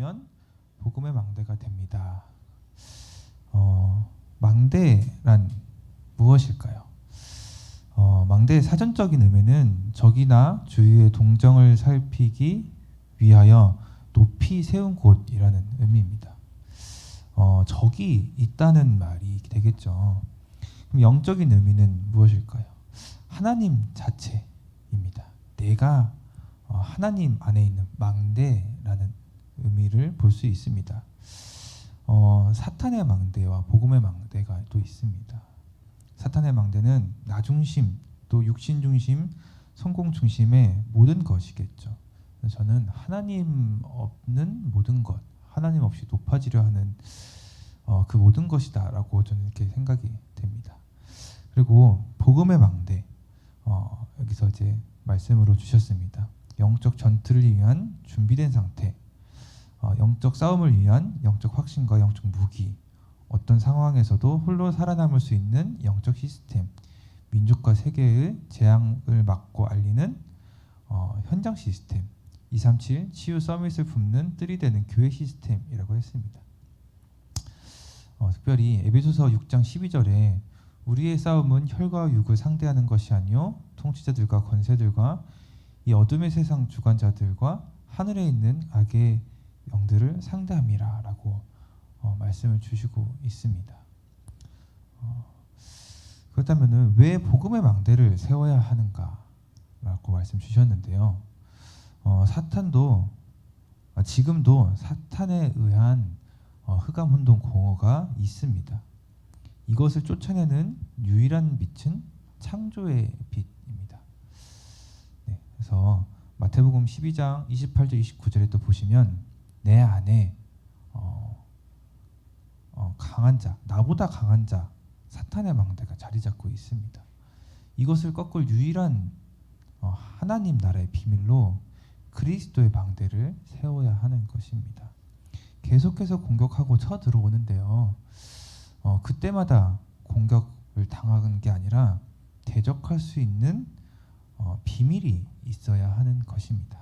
세우면 복음의 망대가 됩니다. 어, 망대란 무엇일까요? 어, 망대의 사전적인 의미는 적이나 주위의 동정을 살피기 위하여 높이 세운 곳이라는 의미입니다. 어, 적이 있다는 말이 되겠죠. 그럼 영적인 의미는 무엇일까요? 하나님 자체입니다. 내가 어, 하나님 안에 있는 망대라는 의미를 볼 수 있습니다. 어, 사탄의 망대와 복음의 망대가 또 있습니다. 사탄의 망대는 나 중심, 또 육신 중심, 성공 중심의 모든 것이겠죠. 저는 하나님 없는 모든 것, 하나님 없이 높아지려 하는 어, 그 모든 것이다라고 저는 이렇게 생각이 됩니다. 그리고 복음의 망대 어, 여기서 이제 말씀으로 주셨습니다. 영적 전투를 위한 준비된 상태, 어, 영적 싸움을 위한 영적 확신과 영적 무기, 어떤 상황에서도 홀로 살아남을 수 있는 영적 시스템, 민족과 세계의 재앙을 막고 알리는 어, 현장 시스템, 237 치유 서밋을 품는 뜰이 되는 교회 시스템이라고 했습니다. 어, 특별히 에베소서 6장 12절에 우리의 싸움은 혈과 육을 상대하는 것이 아니요 통치자들과 권세들과 이 어둠의 세상 주관자들과 하늘에 있는 악의 영들을 상대함이라라고 어, 말씀을 주시고 있습니다. 어, 그렇다면은 왜 복음의 망대를 세워야 하는가라고 말씀 주셨는데요. 어, 사탄도 아, 지금도 사탄에 의한 어, 흑암 운동 공허가 있습니다. 이것을 쫓아내는 유일한 빛은 창조의 빛입니다. 네, 그래서 마태복음 12장 28절 29절에 또 보시면 내 안에 어, 어, 강한 자, 나보다 강한 자, 사탄의 망대가 자리 잡고 있습니다. 이것을 꺾을 유일한 어, 하나님 나라의 비밀로 그리스도의 망대를 세워야 하는 것입니다. 계속해서 공격하고 쳐 들어오는데요. 어, 그때마다 공격을 당하는 게 아니라 대적할 수 있는 어, 비밀이 있어야 하는 것입니다.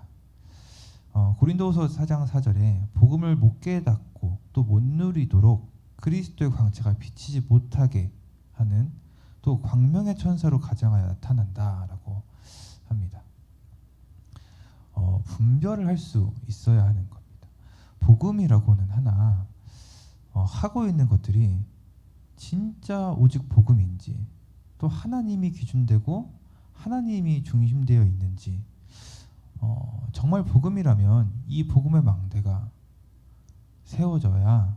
어, 고린도후서 4장 4절에 복음을 못 깨닫고 또 못 누리도록 그리스도의 광채가 비치지 못하게 하는 또 광명의 천사로 가장하여 나타난다라고 합니다. 어, 분별을 할 수 있어야 하는 겁니다. 복음이라고는 하나 어, 하고 있는 것들이 진짜 오직 복음인지 또 하나님이 기준되고 하나님이 중심되어 있는지 어, 정말 복음이라면 이 복음의 망대가 세워져야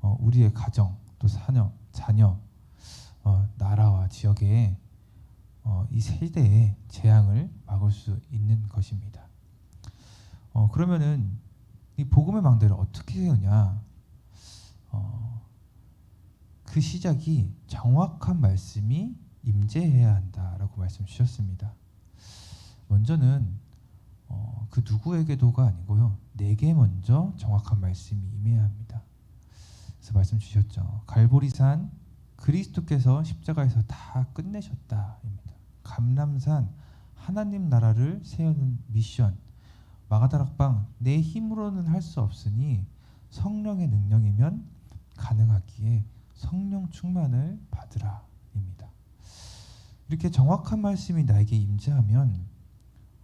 어, 우리의 가정 또 자녀, 자녀 어, 나라와 지역에 어, 이 세대의 재앙을 막을 수 있는 것입니다. 어, 그러면은 이 복음의 망대를 어떻게 세우냐? 어, 그 시작이 정확한 말씀이 임재해야 한다라고 말씀 주셨습니다. 먼저는 어, 그 누구에게도가 아니고요. 내게 먼저 정확한 말씀이 임해야 합니다. 그래서 말씀 주셨죠. 갈보리산 그리스도께서 십자가에서 다 끝내셨다입니다. 감람산 하나님 나라를 세우는 미션 마가다락방 내 힘으로는 할 수 없으니 성령의 능력이면 가능하기에 성령 충만을 받으라입니다. 이렇게 정확한 말씀이 나에게 임재하면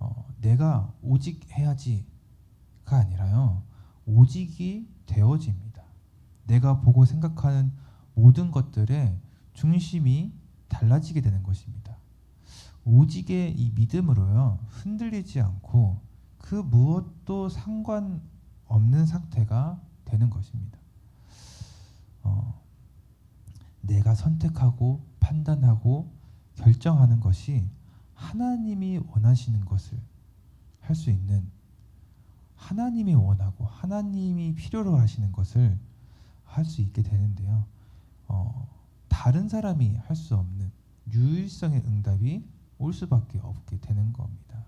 어, 내가 오직 해야지가 아니라요 오직이 되어집니다. 내가 보고 생각하는 모든 것들의 중심이 달라지게 되는 것입니다. 오직의 이 믿음으로요 흔들리지 않고 그 무엇도 상관없는 상태가 되는 것입니다. 어, 내가 선택하고 판단하고 결정하는 것이 하나님이 원하시는 것을 할 수 있는 하나님이 원하고 하나님이 필요로 하시는 것을 할 수 있게 되는데요. 어, 다른 사람이 할 수 없는 유일성의 응답이 올 수밖에 없게 되는 겁니다.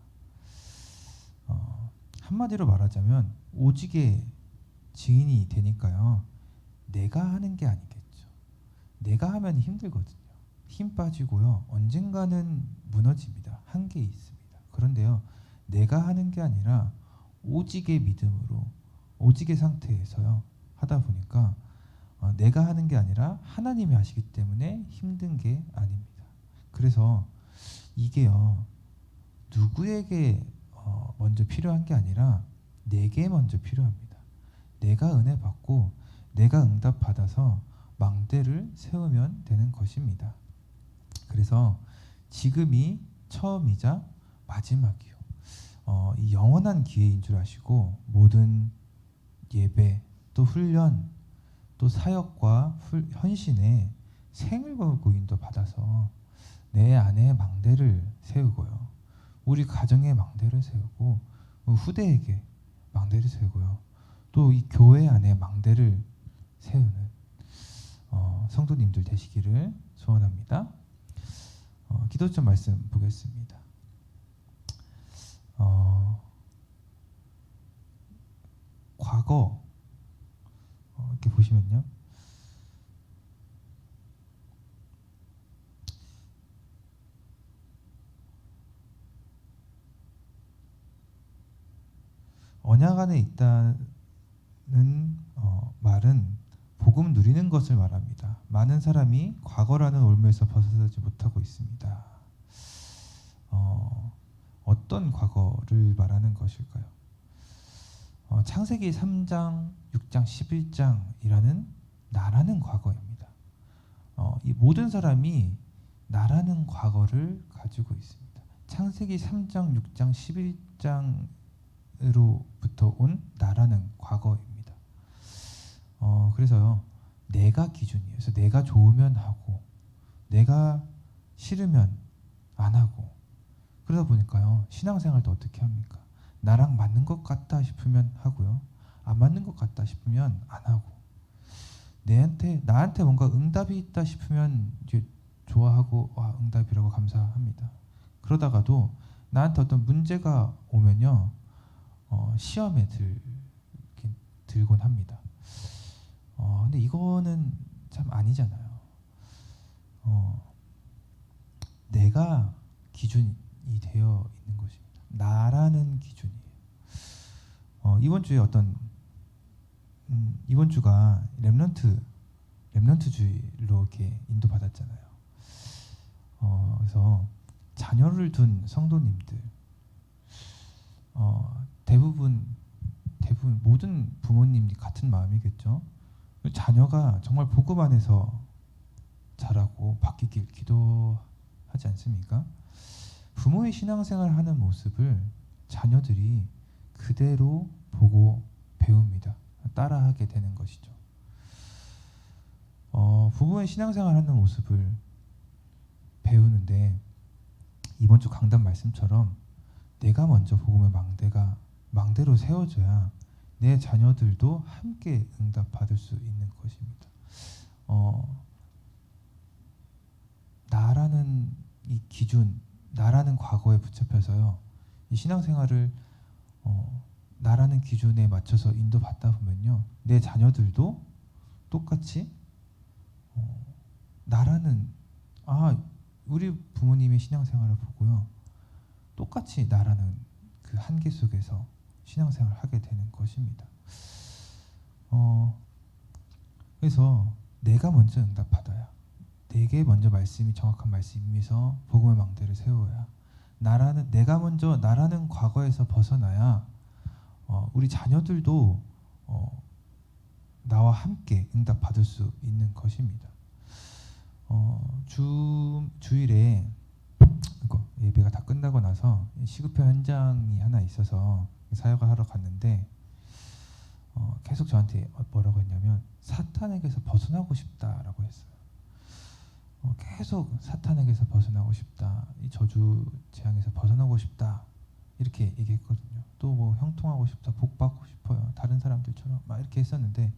어, 한마디로 말하자면 오직의 증인이 되니까요. 내가 하는 게 아니겠죠. 내가 하면 힘들거든요. 힘 빠지고요. 언젠가는 무너집니다. 한계 있습니다. 그런데요. 내가 하는 게 아니라 오직의 믿음으로 오직의 상태에서요 하다 보니까 어, 내가 하는 게 아니라 하나님이 하시기 때문에 힘든 게 아닙니다. 그래서 이게요 누구에게 어, 먼저 필요한 게 아니라 내게 먼저 필요합니다. 내가 은혜 받고 내가 응답 받아서 망대를 세우면 되는 것입니다. 그래서 지금이 처음이자 마지막이요. 어, 이 영원한 기회인 줄 아시고 모든 예배 또 훈련 또 사역과 훌- 헌신에 생을 걸고 인도 받아서 내 안에 망대를 세우고요. 우리 가정에 망대를 세우고 후대에게 망대를 세우고요. 또 이 교회 안에 망대를 세우는 어, 성도님들 되시기를 소원합니다. 어, 기도점 말씀 보겠습니다. 어, 과거 어, 이렇게 보시면요. 언약 안에 있다는 어, 말은 복음 누리는 것을 말합니다. 많은 사람이 과거라는 올무에서 벗어나지 못하고 있습니다. 어, 어떤 과거를 말하는 것일까요? 어, 창세기 3장, 6장, 11장이라는 나라는 과거입니다. 어, 이 모든 사람이 나라는 과거를 가지고 있습니다. 창세기 3장, 6장, 11장으로부터 온 나라는 과거입니다. 어, 그래서요, 내가 기준이에요. 그래서 내가 좋으면 하고, 내가 싫으면 안 하고, 그러다 보니까요, 신앙생활도 어떻게 합니까? 나랑 맞는 것 같다 싶으면 하고요, 안 맞는 것 같다 싶으면 안 하고, 내한테 나한테 뭔가 응답이 있다 싶으면 이제 좋아하고 와 응답이라고 감사합니다. 그러다가도 나한테 어떤 문제가 오면요, 어, 시험에 들 들곤 합니다. 어, 근데 이거는 참 아니잖아요. 어, 내가 기준이 되어 있는 것입니다. 나라는 기준이에요. 어, 이번 주에 어떤 음, 이번 주가 렘넌트 렘넌트주의로 이렇게 인도 받았잖아요. 어, 그래서 자녀를 둔 성도님들 어, 대부분 대부분 모든 부모님이 같은 마음이겠죠. 자녀가 정말 복음 안에서 자라고 바뀌길 기도하지 않습니까? 부모의 신앙생활 하는 모습을 자녀들이 그대로 보고 배웁니다. 따라하게 되는 것이죠. 어, 부부의 신앙생활 하는 모습을 배우는데 이번 주 강단 말씀처럼 내가 먼저 복음의 망대가 망대로 세워져야 내 자녀들도 함께 응답 받을 수 있는 것입니다. 어, 나라는 이 기준, 나라는 과거에 붙잡혀서요. 이 신앙생활을 어, 나라는 기준에 맞춰서 인도받다 보면요, 내 자녀들도 똑같이 어, 나라는 아 우리 부모님의 신앙생활을 보고요, 똑같이 나라는 그 한계 속에서 신앙생활을 하게 되는 것입니다. 어, 그래서 내가 먼저 응답받아야 내게 먼저 말씀이 정확한 말씀이면서 복음의 망대를 세워야 나라는 내가 먼저 나라는 과거에서 벗어나야 어, 우리 자녀들도 어, 나와 함께 응답 받을 수 있는 것입니다. 어, 주 주일에 예배가 다 끝나고 나서 시급회 현장이 하나 있어서 사역을 하러 갔는데 어, 계속 저한테 뭐라고 했냐면 사탄에게서 벗어나고 싶다라고 했어요. 어, 계속 사탄에게서 벗어나고 싶다. 이 저주 재앙에서 벗어나고 싶다. 이렇게 얘기했거든요. 또 뭐 형통하고 싶다, 복 받고 싶어요. 다른 사람들처럼 막 이렇게 했었는데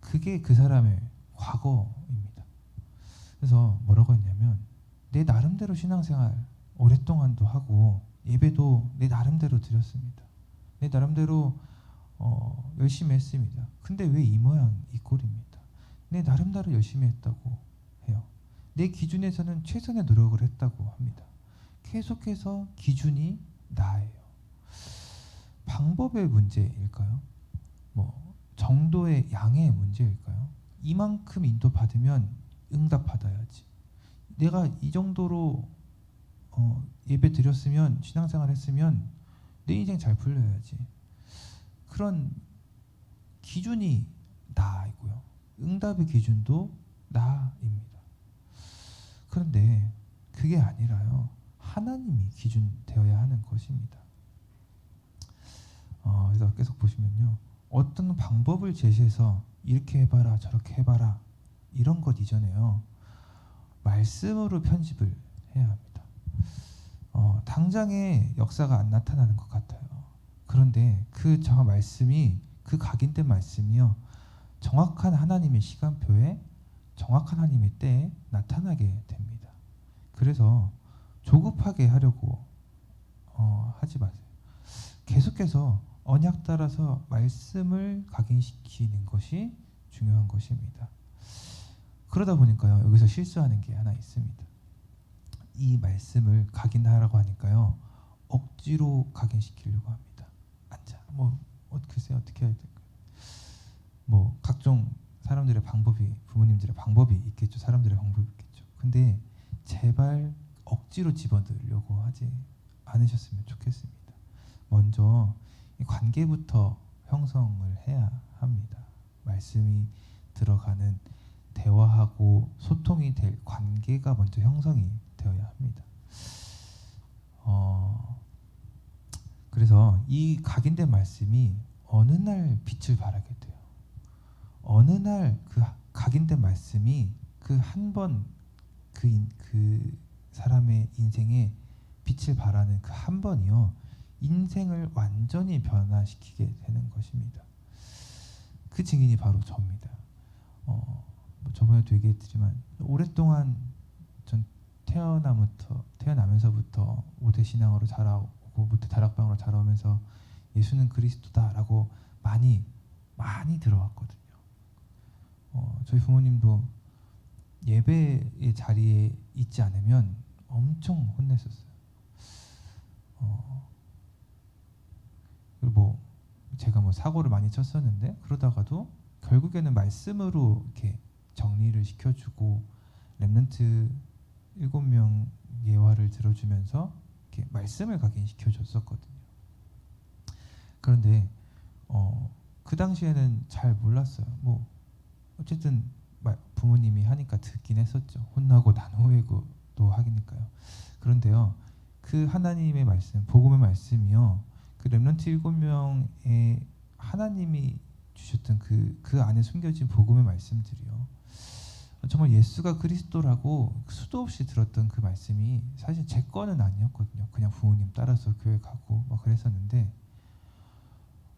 그게 그 사람의 과거입니다. 그래서 뭐라고 했냐면 내 나름대로 신앙생활 오랫동안도 하고 예배도 내 나름대로 드렸습니다. 내 나름대로 어, 열심히 했습니다. 근데 왜 이 모양 이 꼴입니다. 내 나름대로 열심히 했다고 해요. 내 기준에서는 최선의 노력을 했다고 합니다. 계속해서 기준이 나예요. 방법의 문제일까요? 정도의 양의 문제일까요? 이만큼 인도 받으면 응답 받아야지. 내가 이 정도로 어, 예배 드렸으면 신앙생활 했으면 내 인생 잘 풀려야지. 그런 기준이 나이고요. 응답의 기준도 나입니다. 그런데 그게 아니라요. 하나님이 기준 되어야 하는 것입니다. 어, 그래서 계속 보시면요. 어떤 방법을 제시해서 이렇게 해봐라 저렇게 해봐라 이런 것 이전에요. 말씀으로 편집을 해야 합니다. 어, 당장의 역사가 안 나타나는 것 같아요. 그런데 그 저 말씀이 그 각인된 말씀이요. 정확한 하나님의 시간표에 정확한 하나님의 때에 나타나게 됩니다. 그래서 조급하게 하려고 어, 하지 마세요. 계속해서 언약 따라서 말씀을 각인시키는 것이 중요한 것입니다. 그러다 보니까요 여기서 실수하는 게 하나 있습니다. 이 말씀을 각인하라고 하니까요 억지로 각인시키려고 합니다. 앉아 뭐 어, 글쎄 어떻게 해야 될까? 뭐 각종 사람들의 방법이 부모님들의 방법이 있겠죠. 사람들의 방법이 있겠죠. 근데 제발 억지로 집어넣으려고 하지 않으셨으면 좋겠습니다. 먼저 이 관계부터 형성을 해야 합니다. 말씀이 들어가는 대화하고 소통이 될 관계가 먼저 형성이 되어야 합니다. 어, 그래서 이 각인된 말씀이 어느 날 빛을 발하게 돼요. 어느 날 그 각인된 말씀이 그 한 번 그 그 사람의 인생에 빛을 발하는 그 한 번이요 인생을 완전히 변화시키게 되는 것입니다. 그 증인이 바로 저입니다. 어, 뭐 저번에도 얘기했지만 오랫동안 전 태어나부터 태어나면서부터 모태 신앙으로 자라오고 모태 다락방으로 자라오면서 예수는 그리스도다라고 많이 많이 들어왔거든요. 어, 저희 부모님도 예배의 자리에 있지 않으면 엄청 혼냈었어요. 어, 그리고 뭐 제가 뭐 사고를 많이 쳤었는데 그러다가도 결국에는 말씀으로 이렇게 정리를 시켜주고 렘넌트 일곱 명 예화를 들어주면서 이렇게 말씀을 각인시켜 줬었거든요. 그런데 어, 그 당시에는 잘 몰랐어요. 뭐 어쨌든 말- 부모님이 하니까 듣긴 했었죠. 혼나고 난 후에도 하기니까요. 그런데요, 그 하나님의 말씀, 복음의 말씀이요, 그 렘넌트 일곱 명의 하나님이 주셨던 그 그 안에 숨겨진 복음의 말씀들이요. 정말 예수가 그리스도라고 수도 없이 들었던 그 말씀이 사실 제 거는 아니었거든요. 그냥 부모님 따라서 교회 가고 막 그랬었는데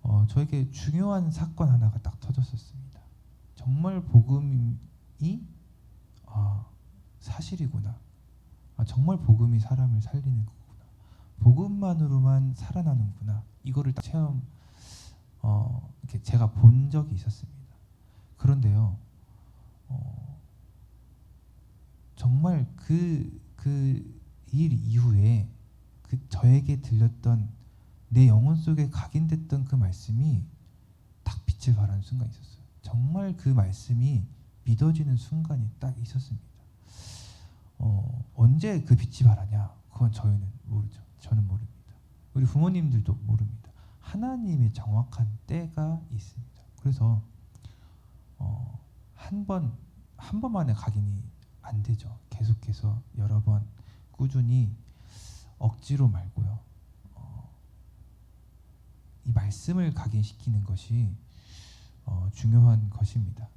어, 저에게 중요한 사건 하나가 딱 터졌었습니다. 정말 복음이 아, 사실이구나. 아, 정말 복음이 사람을 살리는 거구나. 복음만으로만 살아나는구나. 이거를 딱 체험 어, 이렇게 제가 본 적이 있었습니다. 그런데요, 어, 정말 그 그 일 이후에 그 저에게 들렸던 내 영혼 속에 각인됐던 그 말씀이 딱 빛을 발하는 순간이 있었어요. 정말 그 말씀이 믿어지는 순간이 딱 있었습니다. 어, 언제 그 빛이 발하냐? 그건 저희는 모르죠. 저는 모릅니다. 우리 부모님들도 모릅니다. 하나님의 정확한 때가 있습니다. 그래서 어, 한 번, 한 번만에 각인이 안 되죠. 계속해서 여러 번 꾸준히 억지로 말고요. 어, 이 말씀을 각인시키는 것이 어, 중요한 것입니다.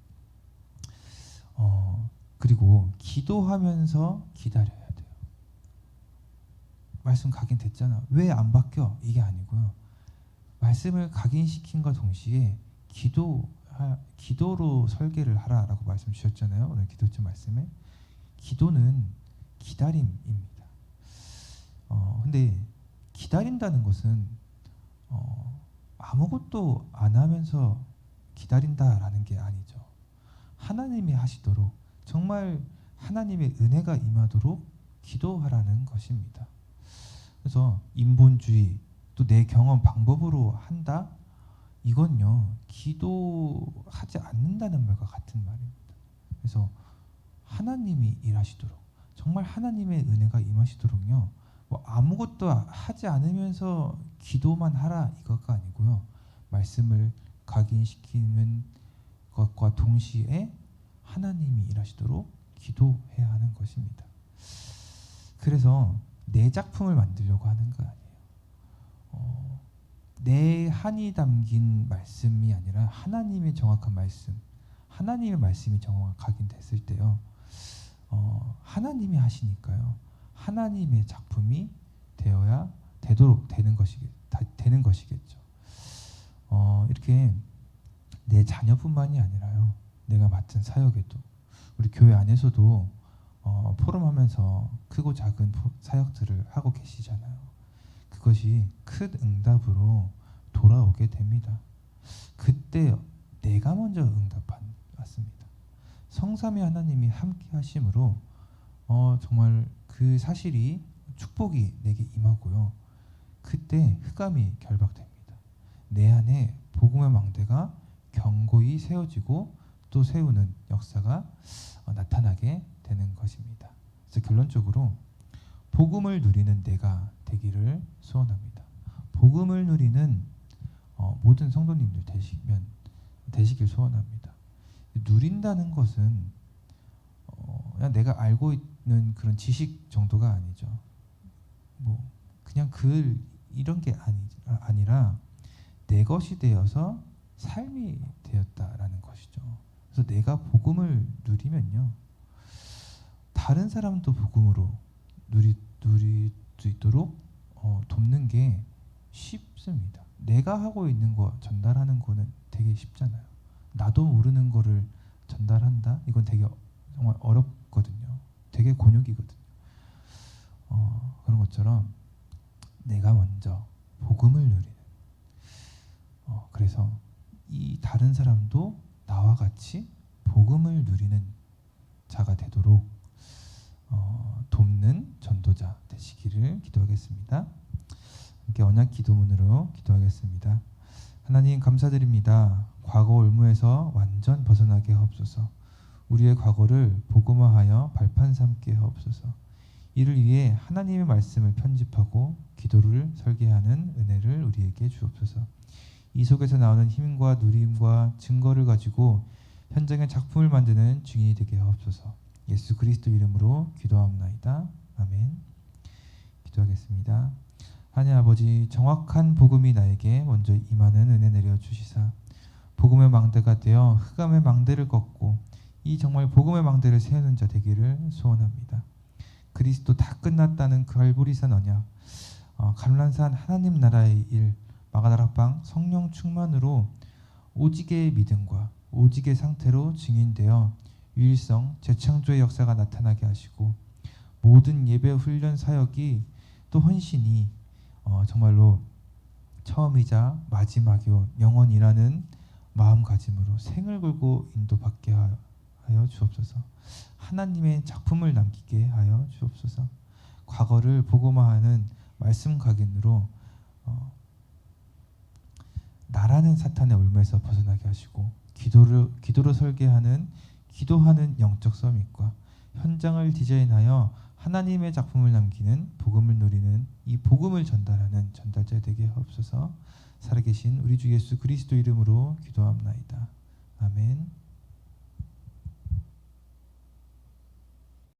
어, 그리고 기도하면서 기다려야 돼요. 말씀 각인됐잖아. 왜 안 바뀌어? 이게 아니고요. 말씀을 각인시킨 것 동시에 기도 기도로 설계를 하라라고 말씀 주셨잖아요. 오늘 기도점 말씀에 기도는 기다림입니다. 어, 근데 기다린다는 것은 어, 아무것도 안 하면서 기다린다라는 게 아니죠. 하나님이 하시도록 정말 하나님의 은혜가 임하도록 기도하라는 것입니다. 그래서 인본주의 또 내 경험 방법으로 한다 이건요 기도하지 않는다는 말과 같은 말입니다. 그래서 하나님이 일하시도록 정말 하나님의 은혜가 임하시도록요 뭐 아무것도 하지 않으면서 기도만 하라 이것가 아니고요 말씀을 각인시키는 것과 동시에 하나님이 일하시도록 기도해야 하는 것입니다. 그래서 내 작품을 만들려고 하는 거 아니에요. 어, 내 한이 담긴 말씀이 아니라 하나님의 정확한 말씀, 하나님의 말씀이 정확 각인됐을 때요. 어, 하나님이 하시니까요. 하나님의 작품이 되어야 되도록 되는 것이겠 다, 되는 것이겠죠. 어, 이렇게 내 자녀뿐만이 아니라요. 내가 맡은 사역에도 우리 교회 안에서도 어, 포럼하면서 크고 작은 포- 사역들을 하고 계시잖아요. 그것이 큰 응답으로 돌아오게 됩니다. 그때 내가 먼저 응답받았습니다. 성삼위 하나님이 함께 하심으로 어, 정말 그 사실이 축복이 내게 임하고요. 그때 흑암이 결박됩니다. 내 안에 복음의 망대가 견고히 세워지고 또 세우는 역사가 어, 나타나게 되는 것입니다. 그래서 결론적으로 복음을 누리는 내가 되기를 소원합니다. 복음을 누리는 어, 모든 성도님들 되시면 되시길 소원합니다. 누린다는 것은 어, 그냥 내가 알고 있는 그런 지식 정도가 아니죠. 뭐 그냥 글 이런 게 아니 아니라 내 것이 되어서 삶이 되었다라는 것이죠. 그래서 내가 복음을 누리면요. 다른 사람도 복음으로 누리 누릴 수 있도록 어, 돕는 게 쉽습니다. 내가 하고 있는 거 전달하는 거는 되게 쉽잖아요. 나도 모르는 거를 전달한다. 이건 되게 정말 어렵거든요. 되게 곤욕이거든요. 어, 그런 것처럼 내가 먼저 복음을 누리는. 어, 그래서 이 다른 사람도 나와 같이 복음을 누리는 자가 되도록 어, 돕는 전도자 되시기를 기도하겠습니다. 함께 언약 기도문으로 기도하겠습니다. 하나님 감사드립니다. 과거 올무에서 완전 벗어나게 하옵소서. 우리의 과거를 복음화하여 발판 삼게 하옵소서. 이를 위해 하나님의 말씀을 편집하고 기도를 설계하는 은혜를 우리에게 주옵소서. 이 속에서 나오는 힘과 누림과 증거를 가지고 현장의 작품을 만드는 증인이 되게 하옵소서. 예수 그리스도 이름으로 기도합나이다. 아멘. 기도하겠습니다. 하나님 아버지 정확한 복음이 나에게 먼저 임하는 은혜 내려 주시사 복음의 망대가 되어 흑암의 망대를 걷고 이 정말 복음의 망대를 세우는 자 되기를 소원합니다. 그리스도 다 끝났다는 그 갈보리산 언약 어, 감란산 하나님 나라의 일 마가다락방 성령 충만으로 오직의 믿음과 오직의 상태로 증인되어 유일성 재창조의 역사가 나타나게 하시고 모든 예배 훈련 사역이 또 헌신이 어, 정말로 처음이자 마지막이요 영원이라는 마음가짐으로 생을 걸고 인도받게 하여, 주옵소서. 하나님의 작품을 남기게 하여 주옵소서. 과거를 복음화하는 말씀 각인으로 어, 나라는 사탄의 올무에서 벗어나게 하시고 기도를 기도로 설계하는 기도하는 영적 서밋과 현장을 디자인하여 하나님의 작품을 남기는 복음을 누리는 이 복음을 전달하는 전달자 되게 하옵소서. 살아계신 우리 주 예수 그리스도 이름으로 기도합나이다.